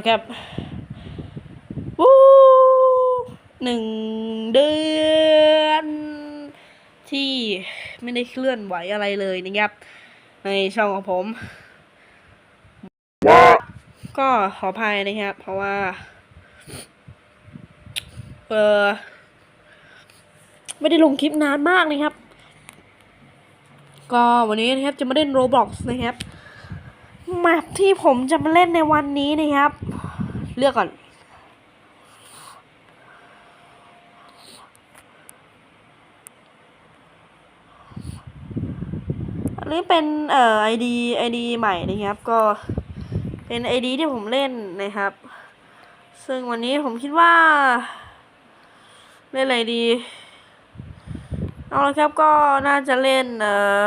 ะครับวู้หนึ่งเดือน ที่ไม่ได้เคลื่อนไหวอะไรเลยนะครับ ในช่องของผม ก็ขออภัยนะครับ เพราะว่า เออไม่ได้ลงคลิปนานมากนะครับ ก็วันนี้นะครับจะมาเล่น Roblox นะครับ แมปที่ผมจะมาเล่นในวันนี้นะครับ เลือกก่อน อันนี้เป็นเอ่อ ID ID ใหม่นะครับ ก็เป็น ID ที่ผมเล่นนะครับ ซึ่งวันนี้ผมคิดว่า เล่นอะไรดี เอาละครับก็น่าจะเล่นเอ่อ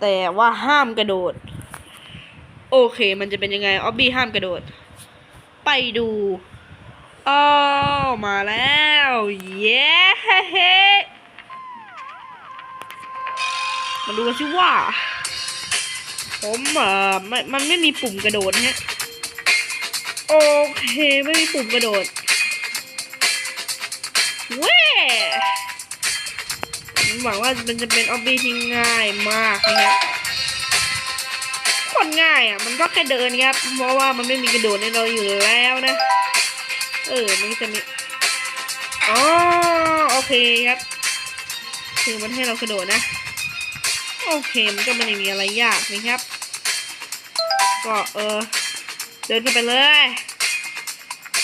แต่ว่าห้ามกระโดด โอเค มันจะเป็นยังไงออบบี้ห้ามกระโดด ไปดูอ้าวมาแล้วเย้ฮมาดูกันสิว่า ผมเอ่อมันมันไม่มีปุ่มกระโดดนะฮะโอเค ไม่มีปุ่มกระโดด หวังว่ามันจะเป็นออบบี้ที่ง่ายมากนะครับคนง่ายอะ มันก็แค่เดินครับ เพราะว่ามันไม่มีกระโดดในเราอยู่แล้วนะ เออ มันจะมีอ๋อโอเคครับ คือมันให้เรากระโดดนะ โอเค มันก็ไม่ได้มีอะไรยากนะครับ ก็เออ เดินเข้าไปเลย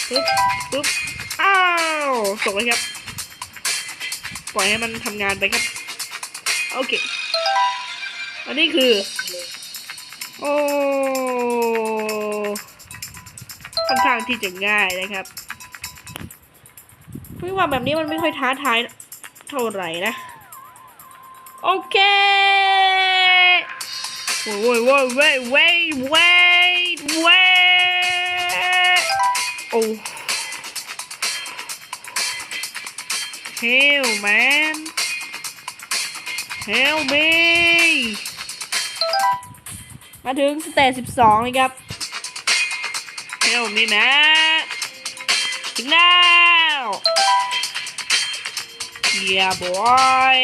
ปึ๊บปึ๊บอ้าวตกเลยครับ ปล่อยให้มันทำงานไปครับ โอเค อันนี้คือ โอ้ค่อนข้างที่จะง่ายนะครับไม่ว่าแบบนี้มันไม่ค่อยท้าทายเท่าไหร่นะ โอเคโว้ยโว้ยโว้ยโว้ยโว้ยโว้ยโอ้ Hell man Help me มาถึงสเตจสิบสองเลยครับ Help me man ถึงแล้ว Yeah boy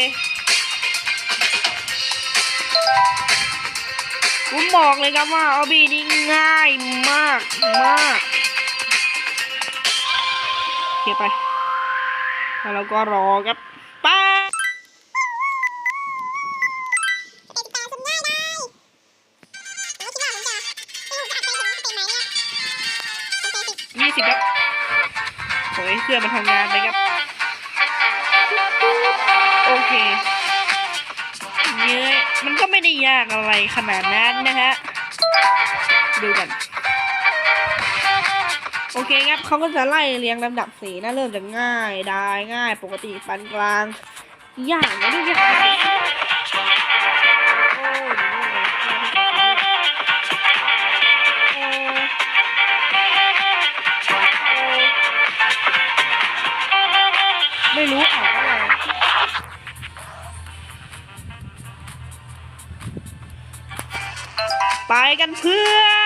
ผมบอกเลยครับว่าออบีนี่ง่ายมากมากโอเคไป แล้วเราก็รอครับป้ายี่สิบครับโอ้ยเครื่องมันทำงานไปครับ โอเคเยอะมันก็ไม่ได้ยากอะไรขนาดนั้นนะฮะ ดูกัน โอเคครับเขาก็จะไล่เรียงลำดับสีนะเริ่มจากง่ายได้ง่ายปกติปานกลางยากไม่ได้ยากอยโอ้ไม่รู้อ่านว่าอะไรไปกันเพื่อน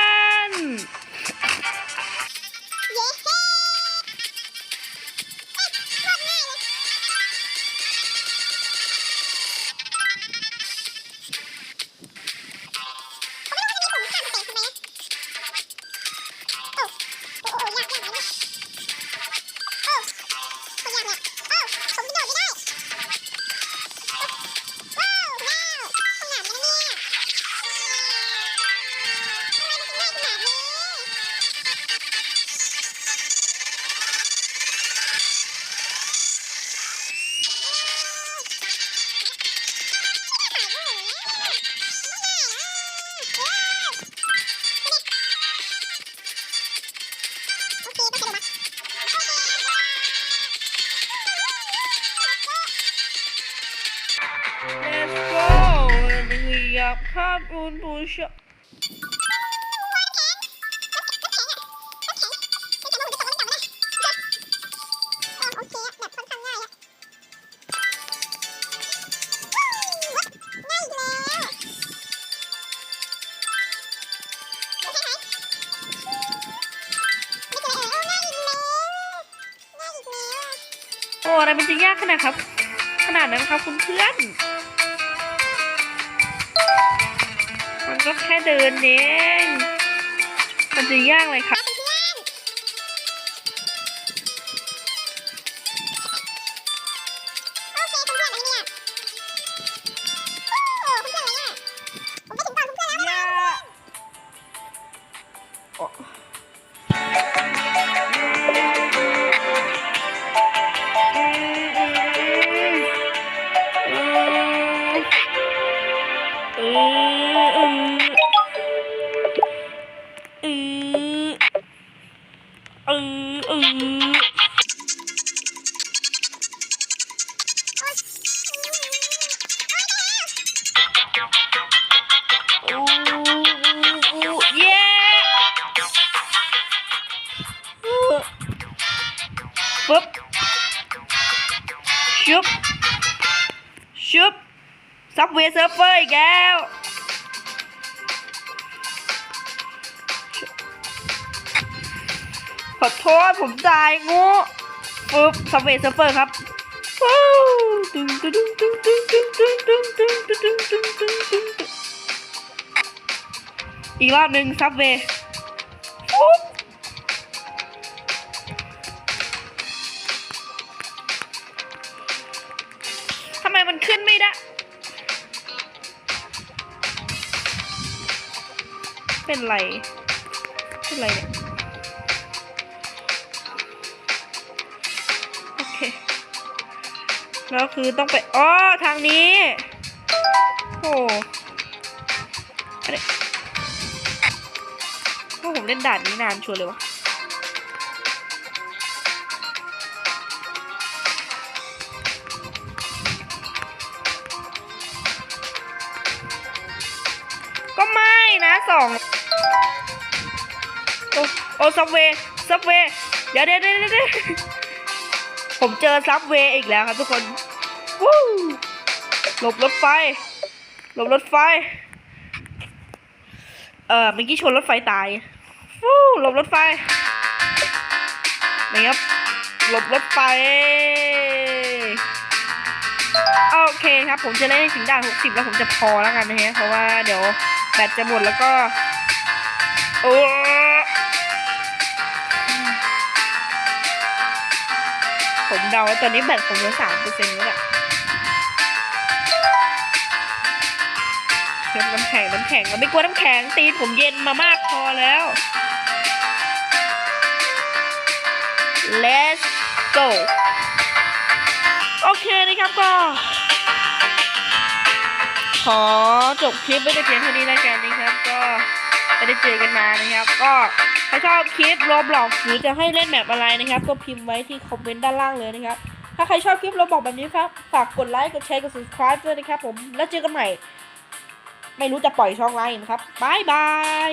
กับข้าวปูนปูชโอ้อะไรมันจะยากขนาดครับ ขนาดนั้นครับคุณเพื่อน ก็แค่เดินเอง มันจะยากเลยค่ะ ชุบ ชุบ ซับเวย์เซิร์ฟเฟอร์อีกแล้วขอโทษผมจ่ายงูปึ๊บซับเวย์เซิร์ฟเฟอร์ครับว้าวตึงตึงตึงตึงตึงตึงตึงตึงตึงตึงตึงตึงตึงตึงอีกรอบหนึ่งซับเวย์ มันขึ้นไม่ได้ เป็นไร เป็นไรเนี่ย โอเค แล้วคือต้องไป อ๋อ ทางนี้ โอ้อะไรโอ้ผมเล่นด่านนี้นานชัวร์เลยวะ สองโอ้โอ้ซับเวซับเวย์เดี๋ยวเดี๋ยวเดี๋ยวเดี๋ยวผมเจอซับเวอีกแล้วครับทุกคนวู้หลบรถไฟ หลบรถไฟ เออเมื่อกี้ชนรถไฟตายวู้หลบรถไฟนะครับหลบรถไฟโอเคครับ ผมจะเล่นให้ถึงด่าน60 แล้วผมจะพอแล้วกันนะฮะเพราะว่าเดี๋ยว แบตจะหมดแล้วก็ โอ้ผมเดาว่าตอนนี้แบตผมเหลือสามเปอร์เซ็นต์แล้วแหละเช็ดน้ำแข็งน้ำแข็งก็ไม่กลัวน้ำแข็งตีนผมเย็นมามากพอแล้ว let's go โอเคนะครับก็ ขอจบคลิปไว้แต่เพียงเท่านี้แล้วกันนะครับ ก็ไม่ได้เจอกันนานะครับ ก็ถ้าชอบคลิปโรบล็อกหรือจะให้เล่นแบบอะไรนะครับ ก็พิมพ์ไว้ที่คอมเมนต์ด้านล่างเลยนะครับ ถ้าใครชอบคลิปโรบล็อกแบบนี้ครับ ฝากกดไลค์ กดแชร์ กด subscribe ด้วยนะครับผม แล้วเจอกันใหม่ ไม่รู้จะปล่อยช่องอะไรนะครับบายบาย